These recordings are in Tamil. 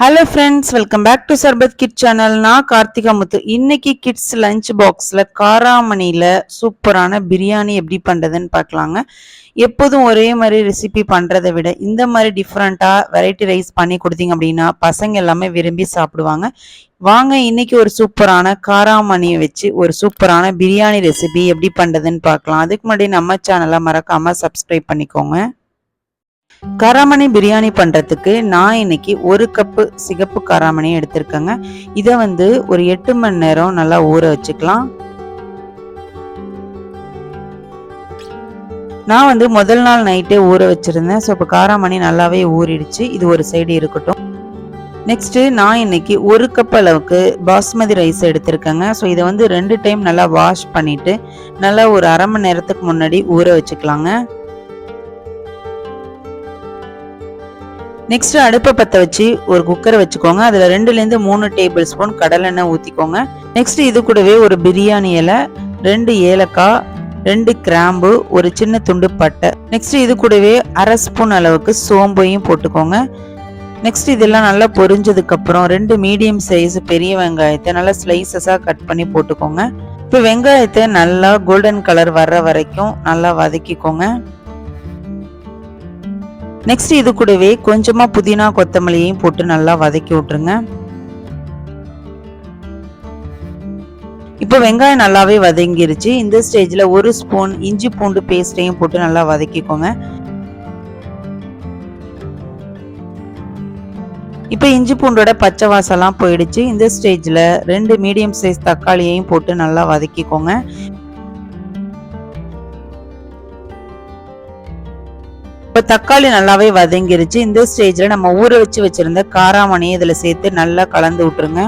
Hello friends welcome back to Sarbath kit channel நான் கார்த்திகா முத்து. இன்னைக்கு கிட்ஸ் லஞ்ச் பாக்ஸில் காராமணியில் சூப்பரான பிரியாணி எப்படி பண்ணுறதுன்னு பார்க்கலாங்க. எப்போதும் ஒரே மாதிரி ரெசிபி பண்ணுறதை விட இந்த மாதிரி டிஃப்ரெண்ட்டாக வெரைட்டி ரைஸ் பண்ணி கொடுத்தீங்க அப்படின்னா பசங்க எல்லாமே விரும்பி சாப்பிடுவாங்க. வாங்க இன்னைக்கு ஒரு சூப்பரான காராமணியை வச்சு ஒரு சூப்பரான பிரியாணி ரெசிபி எப்படி பண்ணுறதுன்னு பார்க்கலாம். அதுக்கு முன்னாடி நம்ம சேனலை மறக்காமல் சப்ஸ்கிரைப் பண்ணிக்கோங்க. காராமணி பிரியாணி பண்ணுறதுக்கு நான் இன்னைக்கு ஒரு கப்பு சிகப்பு காராமணி எடுத்திருக்கேங்க. இதை வந்து ஒரு எட்டு மணி நேரம் நல்லா ஊற வச்சுக்கலாம். நான் வந்து முதல் நாள் நைட்டே ஊற வச்சுருந்தேன். ஸோ இப்போ காராமணி நல்லாவே ஊறிடுச்சு. இது ஒரு சைடு இருக்கட்டும். நெக்ஸ்ட்டு நான் இன்னைக்கு ஒரு கப் அளவுக்கு பாஸ்மதி ரைஸ் எடுத்திருக்கேங்க. ஸோ இதை வந்து ரெண்டு டைம் நல்லா வாஷ் பண்ணிவிட்டு நல்லா ஒரு அரை மணி நேரத்துக்கு முன்னாடி ஊற வச்சுக்கலாங்க. நெக்ஸ்ட் அடுப்பை பற்ற வச்சு ஒரு குக்கரை வச்சுக்கோங்க. அதில் ரெண்டுலேருந்து மூணு டேபிள் ஸ்பூன் கடலெண்ணெய் ஊற்றிக்கோங்க நெக்ஸ்ட் இது கூடவே ஒரு பிரியாணி இலை ரெண்டு ஏலக்காய் ரெண்டு கிராம்பு ஒரு சின்ன துண்டு பட்டை. நெக்ஸ்ட் இது கூடவே அரை ஸ்பூன் அளவுக்கு சோம்பையும் போட்டுக்கோங்க. நெக்ஸ்ட் இதெல்லாம் நல்லா பொரிஞ்சதுக்கப்புறம் ரெண்டு மீடியம் சைஸ் பெரிய வெங்காயத்தை நல்லா ஸ்லைசஸாக கட் பண்ணி போட்டுக்கோங்க. இப்போ வெங்காயத்தை நல்லா கோல்டன் கலர் வர்ற வரைக்கும் நல்லா வதக்கிக்கோங்க. நெக்ஸ்ட் இது கூடவே கொஞ்சமாக புதினா கொத்தமல்லியையும் போட்டு நல்லா வதக்கி விட்டுருங்க. இப்போ வெங்காயம் நல்லாவே வதங்கிருச்சு. இந்த ஸ்டேஜில் ஒரு ஸ்பூன் இஞ்சி பூண்டு பேஸ்ட்டையும் போட்டு நல்லா வதக்கிக்கோங்க. இப்போ இஞ்சி பூண்டோட பச்சை வாசம்லாம் போயிடுச்சு. இந்த ஸ்டேஜில் ரெண்டு மீடியம் சைஸ் தக்காளியையும் போட்டு நல்லா வதக்கிக்கோங்க. இப்போ தக்காளி நல்லாவே வதங்கிருச்சு. இந்த ஸ்டேஜில் நம்ம ஊற வச்சு வச்சிருந்த காராமணியை இதில் சேர்த்து நல்லா கலந்து விட்டுருங்க.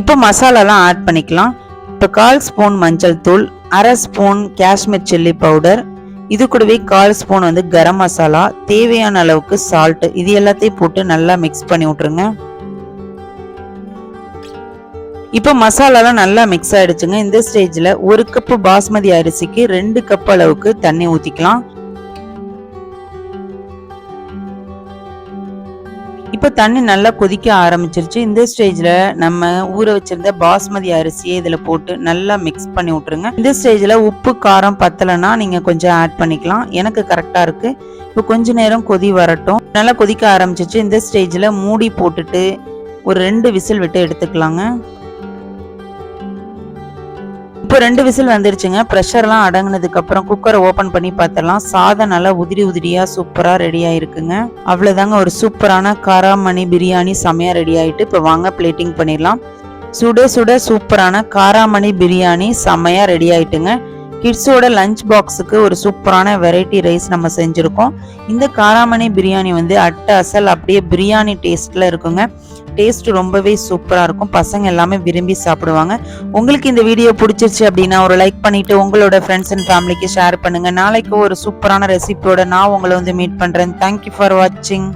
இப்போ மசாலாலாம் ஆட் பண்ணிக்கலாம். இப்போ கால் ஸ்பூன் மஞ்சள் தூள் அரை ஸ்பூன் காஷ்மீர் சில்லி பவுடர் இது கூடவே கால் ஸ்பூன் வந்து கரம் மசாலா தேவையான அளவுக்கு சால்ட் இது எல்லாத்தையும் போட்டு நல்லா மிக்ஸ் பண்ணி விட்டுருங்க. இப்போ மசாலாலாம் நல்லா மிக்ஸ் ஆகிடுச்சுங்க இந்த ஸ்டேஜில் ஒரு கப்பு பாஸ்மதி அரிசிக்கு ரெண்டு கப் அளவுக்கு தண்ணி ஊற்றிக்கலாம் இப்போ தண்ணி நல்லா கொதிக்க ஆரம்பிச்சிருச்சு. இந்த ஸ்டேஜில் நம்ம ஊற வச்சிருந்த பாஸ்மதி அரிசியை இதில் போட்டு நல்லா மிக்ஸ் பண்ணி விட்ருங்க இந்த ஸ்டேஜில் உப்பு காரம் பத்தலைன்னா நீங்கள் கொஞ்சம் ஆட் பண்ணிக்கலாம். எனக்கு கரெக்டாக இருக்குது இப்போ கொஞ்ச நேரம் கொதி வரட்டும். நல்லா கொதிக்க ஆரம்பிச்சிச்சு இந்த ஸ்டேஜில் மூடி போட்டுட்டு ஒரு ரெண்டு விசில் விட்டு எடுத்துக்கலாங்க. இப்போ ரெண்டு விசில் வந்துருச்சுங்க. ப்ரெஷர்லாம் அடங்கினதுக்கு அப்புறம் குக்கரை ஓப்பன் பண்ணி பார்த்தலாம் சாதம் நல்லா உதிரி உதிரியா சூப்பரா ரெடி ஆயிருக்குங்க. அவ்வளவுதாங்க. ஒரு சூப்பரான காராமணி பிரியாணி செமையா ரெடி ஆயிட்டு இப்போ வாங்க பிளேட்டிங் பண்ணிடலாம். சுட சுட சூப்பரான காராமணி பிரியாணி செமையா ரெடி ஆயிட்டுங்க. கிட்ஸோட லஞ்ச் பாக்ஸுக்கு ஒரு சூப்பரான வெரைட்டி ரைஸ் நம்ம செஞ்சுருக்கோம். இந்த காராமணி பிரியாணி வந்து அட்ட அசல் அப்படியே பிரியாணி டேஸ்ட்டில் இருக்குங்க. டேஸ்ட் ரொம்பவே சூப்பராக இருக்கும். பசங்க எல்லாமே விரும்பி சாப்பிடுவாங்க. உங்களுக்கு இந்த வீடியோ பிடிச்சிருச்சு அப்படின்னா ஒரு லைக் பண்ணிவிட்டு உங்களோட ஃப்ரெண்ட்ஸ் அண்ட் ஃபேமிலிக்கு ஷேர் பண்ணுங்க. நாளைக்கு ஒரு சூப்பரான ரெசிபியோட நான் உங்களை வந்து மீட் பண்ணுறேன் தேங்க்யூ ஃபார் வாட்சிங்